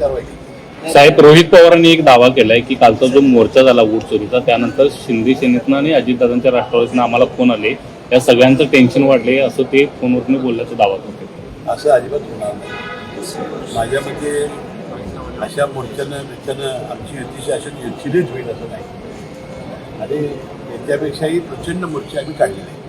कारवाई केली. साहेब रोहित पवारांनी एक दावा केलाय की कालचा जो मोर्चा झाला ऊट चोरीचा त्यानंतर शिंदे सेनेतनं आणि अजितदादांच्या राष्ट्रवादीनं आम्हाला फोन आले. या सगळ्यांचं टेन्शन वाढले असं ते फोनवरून बोलल्याचं दावा करते असं अजिबात होणार नाही. माझ्या मते अशा मोर्चानं त्याच्यानं आमची युतीची अशा युतीनेच होईल असं नाही. आणि त्यापेक्षाही प्रचंड मोर्चे आम्ही काढलेले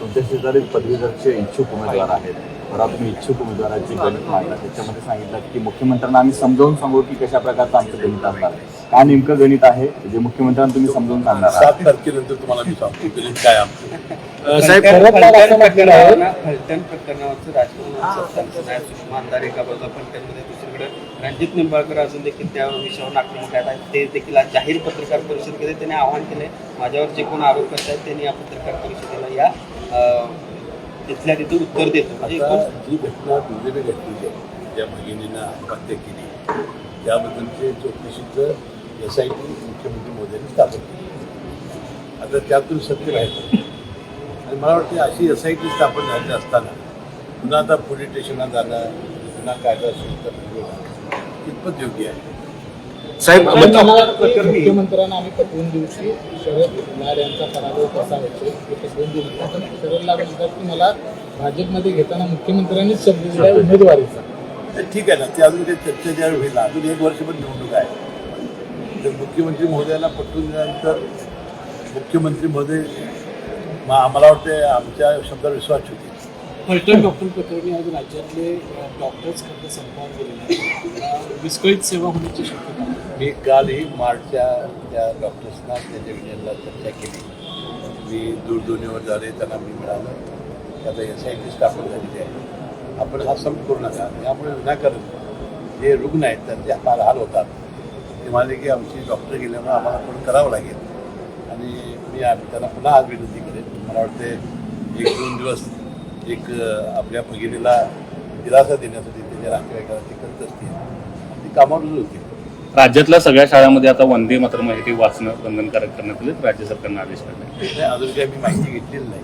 तुमच्या शेजारी पदवीधरचे इच्छुक उमेदवार आहेत. परत तुम्ही इच्छुक उमेदवाराची गणित मांडला त्याच्यामध्ये सांगितलं की मुख्यमंत्र्यांना आम्ही समजावून सांगू की कशा प्रकारचं आमचं गणित असणार आहे. काय नेमकं गणित आहे जे मुख्यमंत्र्यांना तुम्ही समजावून सांगणार आहात? सात तारखेनंतर तुम्हाला मी सांगतो गणित काय आमचं. साहेब प्रकरणावर फलटण प्रकरणावरचं राजकारण सुषमानदार एका बाजूला फलटणमध्ये दुसरीकडे रणजित निंबाळकर अजून देखील त्या विषयावर आक्रमक आहेत ते देखील आज जाहीर पत्रकार परिषदेमध्ये त्यांनी आवाहन केलंय. माझ्यावर जे कोण आरोप करत आहेत त्यांनी या पत्रकार परिषदेला या अं, तिथल्या तिथे उत्तर देतो. म्हणजे आता एकूण जी घटना दुर्दैवी आहे ज्या भगिनीनं आत्महत्या केली त्याबद्दलचे चौकशीचं एस आय टी मुख्यमंत्री मोदींनी स्थापन केली. आता त्यातून सत्य बाहेर पडतं. आणि मला वाटते अशी एस आय टी स्थापन झाली असताना पुन्हा आता पोलीस स्टेशनला जाणं पुन्हा कायदा सुविधा कितपत योग्य आहे. साहेब मुख्यमंत्र्यांना आम्ही पटवून देऊ की शरद लाड यांचा पराभव कसा होतो हे पटवून देऊ. पण म्हणतात की मला भाजपमध्ये घेताना मुख्यमंत्र्यांनीच शब्द दिला उमेदवारीचा. ठीक आहे ना ते अजून काही चर्चा ज्यावेळी होईल अजून एक वर्षभर निवडणूक आहे. मुख्यमंत्री महोदयाला पटवून दिल्यानंतर मुख्यमंत्री महोदय मग आम्हाला वाटते आमच्या शब्दावर विश्वास ठेवतील. फलटण डॉक्टर प्रकरणी आज राज्यातले डॉक्टर्स खाते संपावर गेलेले विस्कळीत सेवा होण्याची शक्यता. मी कालही मार्चच्या त्या डॉक्टर्सना त्याच्या विजयाला चर्चा केली. मी दूरध्वनीवर झाले त्यांना मी मिळालं. आता एस आय टी स्थापन झालेली आहे आपण हा संप करू नका त्यामुळे विनाकारण जे रुग्ण आहेत त्यांचे फार हाल होतात. ते म्हणाले की आमची डॉक्टर गेल्यामुळे आम्हाला पण करावं लागेल. आणि मी त्यांना पुन्हा आज विनंती करेन. मला वाटते एक दोन दिवस एक आपल्या भगिनीला दिलासा देण्यासाठी त्याच्या नातेवाईकाला ते करत असतील. ती कामावर रुजू होतील. राज्यातल्या सगळ्या शाळांमध्ये आता वंदे मात्र माहिती वाचणं बंधनकारक करण्यात आले. राज्य सरकारनं आदेश काढले. अजून काही मी माहिती घेतलेली नाही.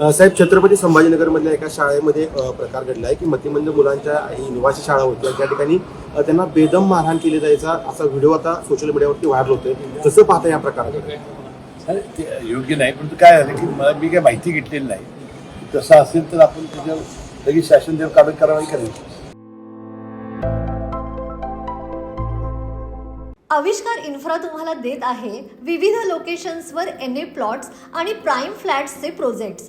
साहेब छत्रपती संभाजीनगरमधल्या एका शाळेमध्ये प्रकार घडला आहे की मतिमंद मुलांच्या ही निवासी शाळा होत्या त्या ठिकाणी त्यांना बेदम मारहाण केली जायचा असा व्हिडिओ आता सोशल मीडियावरती व्हायरल होतोय. कसं पाहता या ते योग्य नाही पण काय झालं की मला मी काही माहिती घेतलेली नाही. तसं असेल तर आपण त्याच्यावर लगेच शासन देव काढून कारवाई करायची. आविष्कार इन्फ्रा तुम्हाला देत आहे विविध लोकेशन्सवर एन ए प्लॉट्स आणि प्राईम फ्लॅट्सचे प्रोजेक्ट्स.